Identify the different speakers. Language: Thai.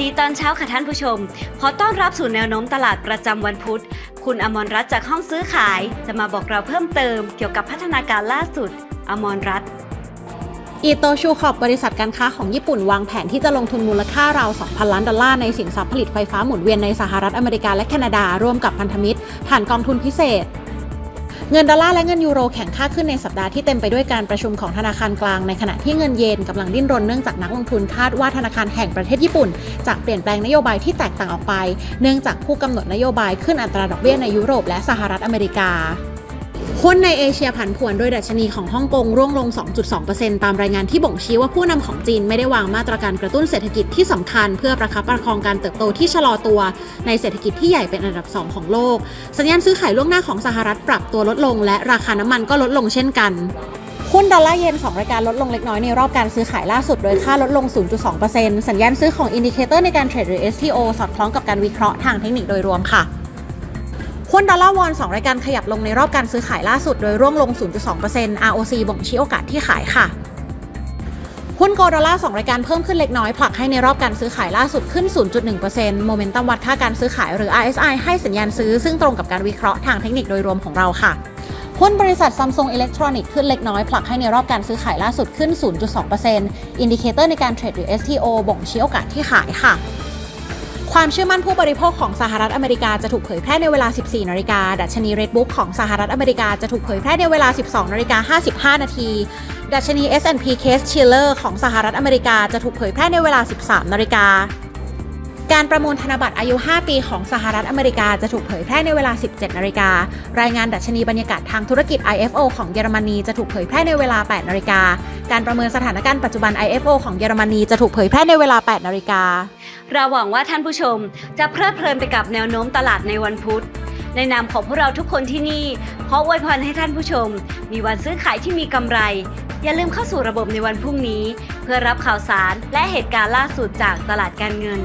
Speaker 1: ดีตอนเช้าค่ะท่านผู้ชม ขอต้อนรับสู่แนวโน้มตลาดประจำวันพุธ คุณอมรรัตน์จากห้องซื้อขาย จะมาบอกเราเพิ่มเติมเกี่ยวกับพัฒนาการล่าสุด อมรรัตน์
Speaker 2: อีโตชูคอบบริษัทการค้าของญี่ปุ่นวางแผนที่จะลงทุนมูลค่าราว 2,000 ล้านดอลลาร์ในสินทรัพย์ผลิตไฟฟ้าหมุนเวียนในสหรัฐอเมริกาและแคนาดาร่วมกับพันธมิตร ผ่านกองทุนพิเศษ เงินดอลลาร์และเงินยูโรแข็งค่าขึ้นในสัปดาห์ที่เต็มไปด้วยการประชุมของธนาคารกลางในขณะที่เงินเยนกำลังดิ้นรนเนื่องจากนักลงทุนคาดว่าธนาคารแห่งประเทศญี่ปุ่นจะเปลี่ยนแปลงนโยบายที่แตกต่างออกไป เนื่องจากผู้กำหนดนโยบายขึ้นอัตราดอกเบี้ยในยุโรปและสหรัฐอเมริกา หุ้นในเอเชียผันผวนโดยดัชนีของฮ่องกงร่วงลง 2.2%ตามรายงานที่บ่งชี้ว่าผู้นำของจีนไม่ได้วางมาตรการกระตุ้นเศรษฐกิจที่สำคัญ เพื่อประคับประคองการเติบโตที่ชะลอตัว ในเศรษฐกิจที่ใหญ่เป็นอันดับ 2 ของโลก สัญญาณซื้อขายล่วงหน้าของสหรัฐปรับตัวลดลง และราคาน้ำมันก็ลดลงเช่นกันหุ้นดอลลาร์เยน2รายการลดลงเล็กน้อยในรอบการซื้อขายล่าสุด โดยค่าลดลง 0.2%สัญญาณซื้อของอินดิเคเตอร์ในการเทรดหรือ STO สอดคล้องกับการวิเคราะห์ทางเทคนิคโดยรวมค่ะ หุ้นดอลลาร์วอน2รายการขยับลงในรอบการซื้อขายล่าสุดโดยร่วงลง 0.2% ROC บ่งชี้โอกาสที่ขายค่ะหุ้นโกลดอลลาร์2รายการเพิ่มขึ้นเล็กน้อยผลักให้ในรอบการซื้อขายล่าสุดขึ้น 0.1%โมเมนตัมวัดค่าการซื้อขายหรือ RSI ให้สัญญาณซื้อซึ่งตรงกับการวิเคราะห์ทางเทคนิคโดยรวมของเราค่ะ หุ้นบริษัทซัมซุงอิเล็กทรอนิกส์ขึ้นเล็กน้อยผลักให้ในรอบการซื้อขายล่าสุดขึ้น 0.2%อินดิเคเตอร์ในการเทรดหรือ STO บ่งชี้โอกาสที่ขายค่ะ ความเชื่อมั่นผู้บริโภคของสหรัฐอเมริกาจะถูกเผยแพร่ในเวลา 14 นาฬิกา ดัชนี Redbook ของสหรัฐอเมริกาจะถูกเผยแพร่ในเวลา 12 นาฬิกา 55 นาที ดัชนี S&P Case Shiller ของสหรัฐอเมริกาจะถูกเผยแพร่ในเวลา 13 นาฬิกา การประมูลธนบัตรอายุ 5 ปีของสหรัฐอเมริกาจะถูกเผยแพร่ในเวลา 17 นาฬิกา รายงานดัชนีบรรยากาศทางธุรกิจ IFO ของเยอรมนีจะถูกเผยแพร่ในเวลา 8 นาฬิกา การประเมินสถานการณ์ปัจจุบัน IFO ของเยอรมนีจะถูกเผยแพร่ในเวลา 8 นาฬิกา
Speaker 1: เราหวังว่าท่านผู้ชมจะเพลิดเพลินไปกับแนวโน้มตลาดในวันพุธ ในนามของพวกเราทุกคนที่นี่ขออวยพรให้ท่านผู้ชม มีวันซื้อขายที่มีกำไร อย่าลืมเข้าสู่ระบบในวันพรุ่งนี้ เพื่อรับข่าวสารและเหตุการณ์ล่าสุดจากตลาดการเงิน